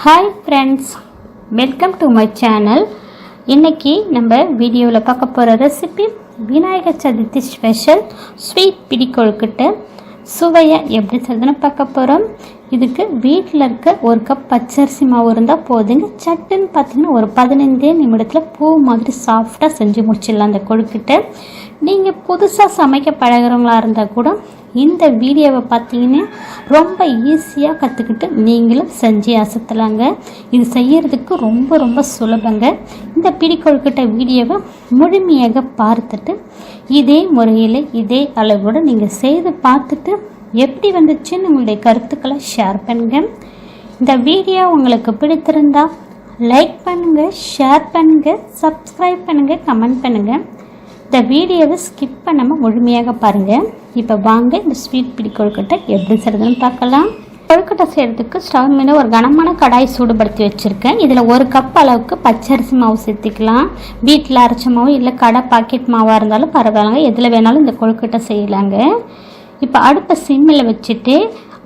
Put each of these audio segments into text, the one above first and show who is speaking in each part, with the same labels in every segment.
Speaker 1: Hi friends welcome to my channel இன்றைக்கி நம்ம வீடியோவில் பார்க்க போகிற recipe Vinayagar Chaturthi special sweet பிடி கொழுக்கட்டை சுவையை எப்படி சொல்லுதுன்னு பார்க்க போகிறோம் இதுக்கு வீட்டில் இருக்க ஒரு கப் பச்சரிசி மாவு இருந்தால் போதுங்க. சட்டுன்னு பார்த்தீங்கன்னா ஒரு பதினைந்தே நிமிடத்தில் பூ மாதிரி சாஃப்டாக செஞ்சு முடிச்சிடலாம் அந்த கொழுக்கிட்ட. நீங்கள் புதுசாக சமைக்க பழகிறவங்களாக இருந்தால் கூட இந்த வீடியோவை பார்த்தீங்கன்னா ரொம்ப ஈஸியாக கற்றுக்கிட்டு நீங்களும் செஞ்சு அசத்தலாங்க. இது செய்யறதுக்கு ரொம்ப ரொம்ப சுலபங்க. இந்த பிடிக்கொழுக்கிட்ட வீடியோவை முழுமையாக பார்த்துட்டு இதே முறையில் இதே அளவோடு நீங்கள் செய்து பார்த்துட்டு எப்படி வந்துச்சுன்னு உங்களுடைய கருத்துக்களை ஷேர் பண்ணுங்க. இந்த வீடியோ உங்களுக்கு பிடித்திருந்தா லைக் பண்ணுங்கள் ஷேர் பண்ணுங்கள் சப்ஸ்கிரைப் பண்ணுங்கள் கமெண்ட் பண்ணுங்கள் இந்த வீடியோவை ஸ்கிப் பண்ணாமல் முழுமையாக பாருங்கள் இப்போ வாங்க இந்த ஸ்வீட் பிடி கொழுக்கட்டை எப்படி செய்கிறதுன்னு பார்க்கலாம். கொழுக்கட்டை செய்கிறதுக்கு ஸ்டவ் மேலே ஒரு கனமான கடாய் சூடுபடுத்தி வச்சுருக்கேன். இதில் ஒரு கப் அளவுக்கு பச்சரிசி மாவு சேர்த்துக்கலாம். வீட்டில் அரைச்ச மாவு இல்லை கடை பாக்கெட் மாவாக இருந்தாலும் பரவாயில்லைங்க. எதில் வேணாலும் இந்த கொழுக்கட்டை செய்யலாங்க. இப்போ அடுப்பை சிம்மில் வச்சுட்டு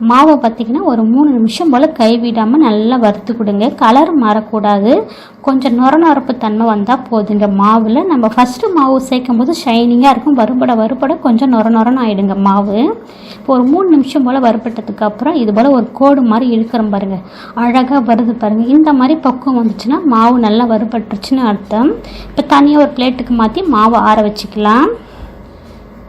Speaker 1: மாவை பார்த்திங்கன்னா ஒரு மூணு நிமிஷம் போல் கைவிடாமல் நல்லா வறுத்து கொடுங்க. கலர் மாறக்கூடாது. கொஞ்சம் நொர நொரப்பு தன்மை வந்தால் போதுங்க மாவில் நம்ம ஃபஸ்ட்டு மாவு சேர்க்கும் போது ஷைனிங்காக இருக்கும். வறுபட வறுபட கொஞ்சம் நொர நொரன்னு ஆகிடுங்க மாவு. இப்போ ஒரு மூணு நிமிஷம் போல் வறுபட்டதுக்கு அப்புறம் இது போல் ஒரு கோடு மாதிரி இழுக்கிறோம் பாருங்கள் அழகாக வருது பாருங்கள் இந்த மாதிரி பக்குவம் வந்துச்சுன்னா மாவு நல்லா வறுபட்டுருச்சுன்னு அர்த்தம். இப்போ தனியாக ஒரு பிளேட்டுக்கு மாற்றி மாவை ஆற வச்சுக்கலாம்.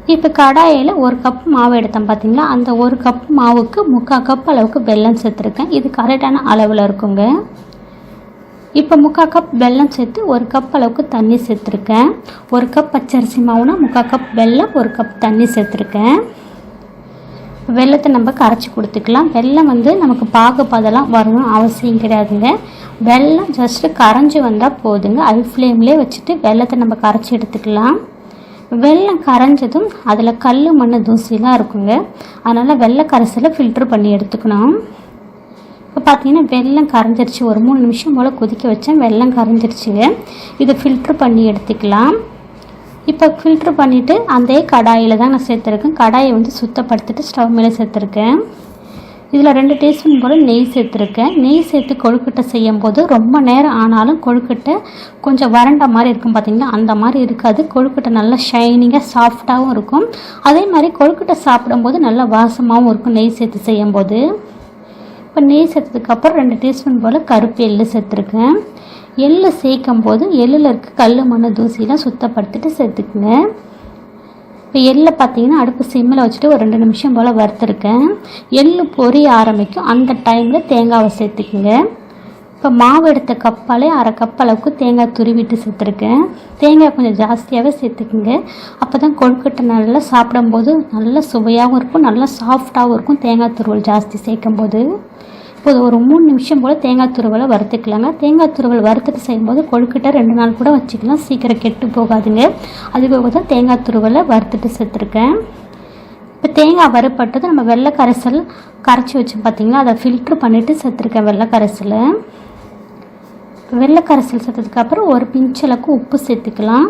Speaker 1: இப்போ கடாயில் ஒரு கப் மாவு எடுத்தேன் பார்த்தீங்களா? அந்த ஒரு கப் மாவுக்கு முக்கால் கப் அளவுக்கு வெல்லம் சேர்த்துருக்கேன். இது கரெக்டான அளவில் இருக்குங்க. இப்போ முக்கால் கப் வெல்லம் சேர்த்து ஒரு கப் அளவுக்கு தண்ணி சேர்த்துருக்கேன். ஒரு கப் பச்சரிசி மாவுனா முக்கால் கப் வெல்லம் ஒரு கப் தண்ணி சேர்த்துருக்கேன். வெள்ளத்தை நம்ம கரைச்சி கொடுத்துக்கலாம். வெல்லம் வந்து நமக்கு பாகுபாதெல்லாம் வரணும் அவசியம் கிடையாதுங்க. வெல்லம் ஜஸ்ட்டு கரைஞ்சி வந்தால் போதுங்க. ஐ ஃப்ளேம்லேயே வச்சுட்டு வெள்ளத்தை நம்ம கரைச்சி எடுத்துக்கலாம். வெள்ளம் கரைஞ்சதும் அதில் கல் மண் தூசிலாம் இருக்குங்க. அதனால் வெள்ளை கரைசலை ஃபில்ட்ரு பண்ணி எடுத்துக்கணும். இப்போ பார்த்தீங்கன்னா வெள்ளம் கரைஞ்சிருச்சு. ஒரு மூணு நிமிஷம் போல் கொதிக்க வச்சேன். வெள்ளம் கரைஞ்சிருச்சுங்க. இதை ஃபில்ட்ரு பண்ணி எடுத்துக்கலாம். இப்போ ஃபில்ட்ரு பண்ணிவிட்டு அதே கடாயில் தான் நான் சேர்த்துருக்கேன். கடாயை வந்து சுத்தப்படுத்திட்டு ஸ்டவ் மேலே சேர்த்துருக்கேன். இதில் ரெண்டு டீஸ்பூன் போல் நெய் சேர்த்துருக்கேன். நெய் சேர்த்து கொழுக்கட்டை செய்யும் போது ரொம்ப நேரம் ஆனாலும் கொழுக்கட்டை கொஞ்சம் வறண்ட மாதிரி இருக்கும் பார்த்திங்களா அந்த மாதிரி இருக்காது. கொழுக்கட்டை நல்லா ஷைனிங்காக சாஃப்டாகவும் இருக்கும். அதே மாதிரி கொழுக்கட்டை சாப்பிடும்போது நல்லா வாசமாகவும் இருக்கும் நெய் சேர்த்து செய்யும்போது. இப்போ நெய் சேர்த்ததுக்கப்புறம் ரெண்டு டீஸ்பூன் போல் கருப்பு எள்ளு சேர்த்துருக்கேன். எள்ளு சேர்க்கும் போது எள்ளில் இருக்க கல் மண் தூசிலாம் சுத்தப்படுத்திட்டு சேர்த்துக்குங்க. இப்போ எள்ளை பார்த்தீங்கன்னா அடுப்பு சிம்மில் வச்சுட்டு ஒரு ரெண்டு நிமிஷம் போல் வறுத்துருக்கேன். எள்ளு பொரிய ஆரம்பிக்கும். அந்த டைமில் தேங்காவை சேர்த்துக்குங்க. இப்போ மாவு எடுத்த கப்பாலே அரை கப் அளவுக்கு தேங்காய் துருவிட்டு சேர்த்துருக்கேன். தேங்காய் கொஞ்சம் ஜாஸ்தியாகவே சேர்த்துக்குங்க. அப்போ தான் கொழுக்கட்டை நல்லா சாப்பிடும்போது நல்ல சுவையாகவும் இருக்கும் நல்லா சாஃப்டாகவும் இருக்கும். தேங்காய் துருவல் ஜாஸ்தி சேர்க்கும் இப்போது ஒரு மூணு நிமிஷம் போல் தேங்காய் துருவலை வறுத்துக்கலாங்க. தேங்காய் துருவல் வறுத்துட்டு செய்யும்போது கொழுக்கட்டை ரெண்டு நாள் கூட வச்சுக்கலாம். சீக்கிரம் கெட்டு போகாதுங்க. அதுக்காக தான் தேங்காய் துருவலை வறுத்துட்டு சேர்த்துருக்கேன். இப்போ தேங்காய் வறுப்பட்டது நம்ம வெள்ளை கரைசல் கரைச்சி வச்சு பார்த்தீங்களா? அதை ஃபில்ட்ரு பண்ணிவிட்டு சேர்த்துருக்கேன் வெள்ளை கரைசல் வெள்ளை கரைசல் சேர்த்ததுக்கப்புறம் ஒரு பிஞ்சளவுக்கு உப்பு சேர்த்துக்கலாம்.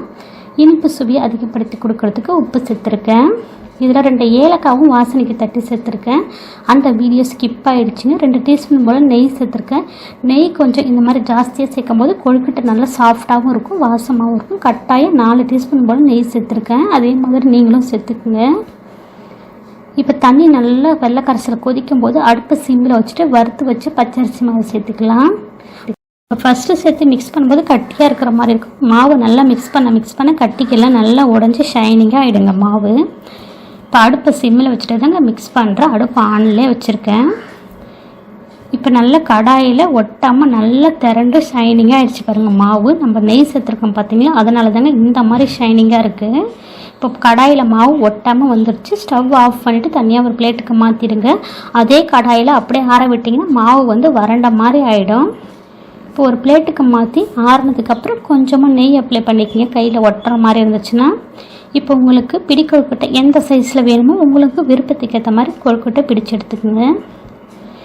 Speaker 1: இனிப்பு சுவையை அதிகப்படுத்தி கொடுக்கறதுக்கு உப்பு சேர்த்துருக்கேன். இதில் ரெண்டு ஏலக்காவும் வாசனைக்கு தட்டி சேர்த்துருக்கேன். அந்த வீடியோ ஸ்கிப் ஆகிடுச்சுங்க ரெண்டு டீஸ்பூன் போல் நெய் சேர்த்துருக்கேன். நெய் கொஞ்சம் இந்த மாதிரி ஜாஸ்தியாக சேர்க்கும் போது கொழுக்கட்டை நல்லா சாஃப்டாகவும் இருக்கும் வாசமாகவும் இருக்கும். கட்டாயம் நாலு டீஸ்பூன் போல் நெய் சேர்த்துருக்கேன். அதே மாதிரி நீங்களும் சேர்த்துக்குங்க. இப்போ தண்ணி நல்லா வெள்ளை கரைசல் கொதிக்கும் போது அடுப்பு சிம்மில் வச்சுட்டு வறுத்து வச்சு பச்சரிசி மாவு சேர்த்துக்கலாம். ஃபஸ்ட்டு சேர்த்து மிக்ஸ் பண்ணும்போது கட்டியாக இருக்கிற மாதிரி இருக்கும். மாவு நல்லா மிக்ஸ் பண்ண மிக்ஸ் பண்ண கட்டிக்கெல்லாம் நல்லா உடஞ்சி ஷைனிங்காக ஆகிடுங்க மாவு. இப்போ அடுப்பை சிம்மில் வச்சுட்டு தாங்க மிக்ஸ் பண்ணுறேன் அடுப்பு ஆன்லேயே வச்சுருக்கேன். இப்போ நல்ல கடாயில் ஒட்டாமல் நல்லா திரண்டு ஷைனிங்காக ஆயிடுச்சு பாருங்கள் மாவு. நம்ம நெய் சேர்த்துருக்கோம் பார்த்தீங்களா அதனால தாங்க இந்த மாதிரி ஷைனிங்காக இருக்குது இப்போ கடாயில் மாவு ஒட்டாமல் வந்துருச்சு. ஸ்டவ் ஆஃப் பண்ணிவிட்டு தனியாக ஒரு பிளேட்டுக்கு மாற்றிடுங்க அதே கடாயில் அப்படியே ஆற விட்டிங்கன்னா மாவு வந்து வறண்ட மாதிரி ஆகிடும் இப்போ ஒரு பிளேட்டுக்கு மாற்றி ஆறுனதுக்கப்புறம் கொஞ்சமாக நெய் அப்ளை பண்ணிக்கங்க. கையில் ஒட்டுற மாதிரி இருந்துச்சுன்னா இப்போ உங்களுக்கு பிடி கொழுக்கட்டை எந்த சைஸில் வேணுமோ உங்களுக்கு விருப்பத்துக்கு ஏற்ற மாதிரி கொழுக்கட்டை பிடிச்சு எடுத்துக்கோங்க.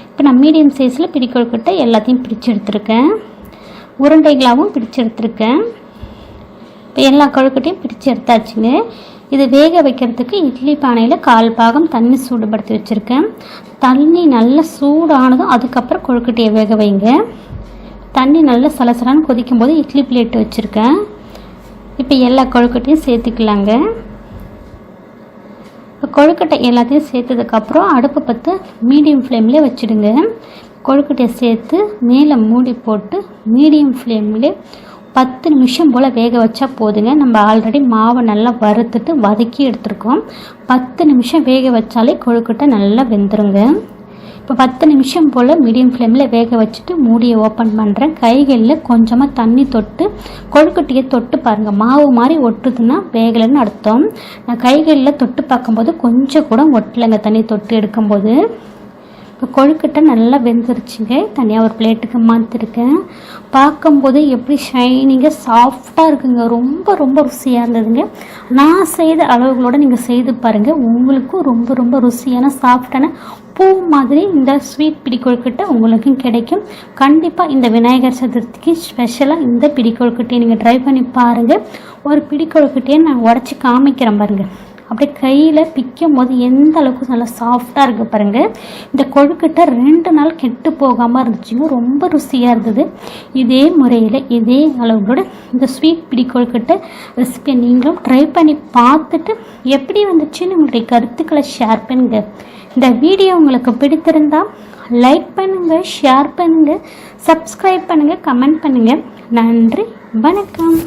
Speaker 1: இப்போ நான் மீடியம் சைஸில் பிடி கொழுக்கட்டை எல்லாத்தையும் பிடிச்சு எடுத்துருக்கேன். உருண்டைகளாகவும் பிடிச்சு எடுத்துருக்கேன். இப்போ எல்லா கொழுக்கட்டையும் பிடிச்சு எடுத்தாச்சுங்க. இது வேக வைக்கிறதுக்கு இட்லி பானையில் கால் பாகம் தண்ணி சூடுபடுத்தி வச்சுருக்கேன். தண்ணி நல்லா சூடானதும் அதுக்கப்புறம் கொழுக்கட்டையை வேக வைங்க. தண்ணி நல்லா சலசலான்னு கொதிக்கும் போது இட்லி பிளேட் வச்சுருக்கேன். இப்போ எல்லா கொழுக்கட்டையும் சேர்த்துக்கலாங்க. இப்போ கொழுக்கட்டை எல்லாத்தையும் சேர்த்ததுக்கப்புறம் அடுப்பு பற்ற மீடியம் ஃப்ளேம்லேயே வச்சுடுங்க. கொழுக்கட்டையை சேர்த்து மேலே மூடி போட்டு மீடியம் ஃப்ளேம்லேயே பத்து நிமிஷம் போல் வேக வச்சா போதுங்க. நம்ம ஆல்ரெடி மாவை நல்லா வறுத்துட்டு வதக்கி எடுத்துருக்கோம். பத்து நிமிஷம் வேக வச்சாலே கொழுக்கட்டை நல்லா வெந்துருங்க. இப்போ பத்து நிமிஷம் போல் மீடியம் ஃப்ளேமில் வேக வச்சுட்டு மூடியை ஓப்பன் பண்ணுறேன் கைகளில் கொஞ்சமாக தண்ணி தொட்டு கொழுக்கட்டையை தொட்டு பாருங்கள் மாவு மாதிரி ஒட்டுதுன்னா வேகலைன்னு அர்த்தம். நான் கைகளில் தொட்டு பார்க்கும்போது கொஞ்சம் கூட ஒட்டலைங்க தண்ணி தொட்டு எடுக்கும்போது. இப்போ கொழுக்கட்டை நல்லா வெந்துருச்சுங்க. தனியாக ஒரு பிளேட்டுக்கு மாற்றிருக்கேன் பார்க்கும்போது எப்படி ஷைனிங்காக சாஃப்டாக இருக்குங்க. ரொம்ப ரொம்ப ருசியாக இருந்ததுங்க. நான் செய்த அளவுகளோடு நீங்கள் செய்து பாருங்கள் உங்களுக்கும் ரொம்ப ரொம்ப ருசியான சாஃப்டான பூ மாதிரி இந்த ஸ்வீட் பிடிக்கொழுக்கிட்ட உங்களுக்கும் கிடைக்கும். கண்டிப்பாக இந்த விநாயகர் சதுர்த்திக்கு ஸ்பெஷலாக இந்த பிடிக்கொழுக்கட்டையை நீங்கள் ட்ரை பண்ணி பாருங்கள் ஒரு பிடிக்கொழுக்கட்டையை நான் உடச்சி காமிக்கிறேன் பாருங்கள் அப்படியே கையில் பிக்கும் போது எந்த அளவுக்கு நல்லா சாஃப்டாக இருக்குது பாருங்கள் இந்த கொழுக்கட்டை ரெண்டு நாள் கெட்டு போகாமல் இருந்துச்சுங்க. ரொம்ப ருசியாக இருந்தது. இதே முறையில் இதே அளவுகளோட இந்த ஸ்வீட் பிடி கொழுக்கட்டை ரெசிபியை நீங்களும் ட்ரை பண்ணி பார்த்துட்டு எப்படி வந்துச்சுன்னு உங்களுடைய கருத்துக்களை ஷேர் பண்ணுங்க. இந்த வீடியோ உங்களுக்கு பிடித்திருந்தால் லைக் பண்ணுங்கள் ஷேர் பண்ணுங்கள் சப்ஸ்கிரைப் பண்ணுங்கள் கமெண்ட் பண்ணுங்கள் நன்றி வணக்கம்.